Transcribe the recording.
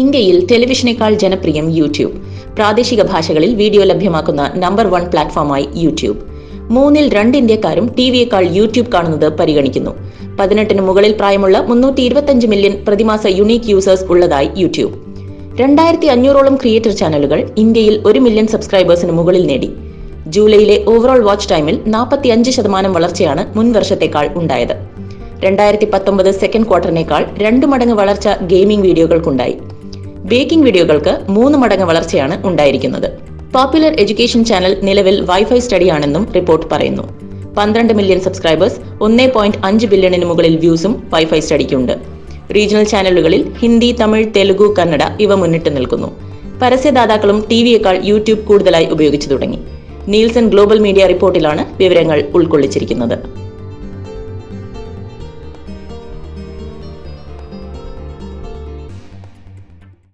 ഇന്ത്യയിൽ ടെലിവിഷനേക്കാൾ ജനപ്രിയം യൂട്യൂബ്. പ്രാദേശിക ഭാഷകളിൽ വീഡിയോ ലഭ്യമാക്കുന്ന നമ്പർ വൺ പ്ലാറ്റ്ഫോമായി യൂട്യൂബ്. മൂന്നിൽ രണ്ട് ഇന്ത്യക്കാരും ടി വിയേക്കാൾ യൂട്യൂബ് കാണുന്നത് പരിഗണിക്കുന്നു. പതിനെട്ടിന് മുകളിൽ പ്രായമുള്ള മുന്നൂറ്റി ഇരുപത്തഞ്ച് മില്യൺ പ്രതിമാസ യുണീക്ക് യൂസേഴ്സ് ഉള്ളതായി യൂട്യൂബ്. രണ്ടായിരത്തി അഞ്ഞൂറോളം ക്രിയേറ്റർ ചാനലുകൾ ഇന്ത്യയിൽ ഒരു മില്യൺ സബ്സ്ക്രൈബേഴ്സിന് മുകളിൽ നേടി. ജൂലൈയിലെ ഓവറോൾ വാച്ച് ടൈമിൽ നാൽപ്പത്തി അഞ്ച് ശതമാനം വളർച്ചയാണ് മുൻ വർഷത്തേക്കാൾ ഉണ്ടായത്. രണ്ടായിരത്തി പത്തൊമ്പത് സെക്കൻഡ് ക്വാർട്ടറിനേക്കാൾ രണ്ട് മടങ്ങ് വളർച്ച ഗെയിമിംഗ് വീഡിയോകൾക്കുണ്ടായി. ബേക്കിംഗ് വീഡിയോകൾക്ക് മൂന്ന് മടങ്ങ് വളർച്ചയാണ് ഉണ്ടായിരിക്കുന്നത്. പോപ്പുലർ എഡ്യൂക്കേഷൻ ചാനൽ നിലവിൽ വൈഫൈ സ്റ്റഡിയാണെന്നും റിപ്പോർട്ട് പറയുന്നു. പന്ത്രണ്ട് മില്യൺ സബ്സ്ക്രൈബേഴ്സ് ഒന്നേ പോയിന്റ് അഞ്ച് ബില്യണിന് മുകളിൽ വ്യൂസും വൈഫൈ സ്റ്റഡിക്കുണ്ട് റീജിയണൽ ചാനലുകളിൽ ഹിന്ദി തമിഴ് തെലുഗു കന്നഡ ഇവ മുന്നിട്ട് നിൽക്കുന്നു. പരസ്യദാതാക്കളും ടി വിയേക്കാൾ യൂട്യൂബ് കൂടുതലായി ഉപയോഗിച്ചു തുടങ്ങി. നീൽസൺ ഗ്ലോബൽ മീഡിയ റിപ്പോർട്ടിലാണ് വിവരങ്ങൾ ഉൾക്കൊള്ളിച്ചിരിക്കുന്നത്.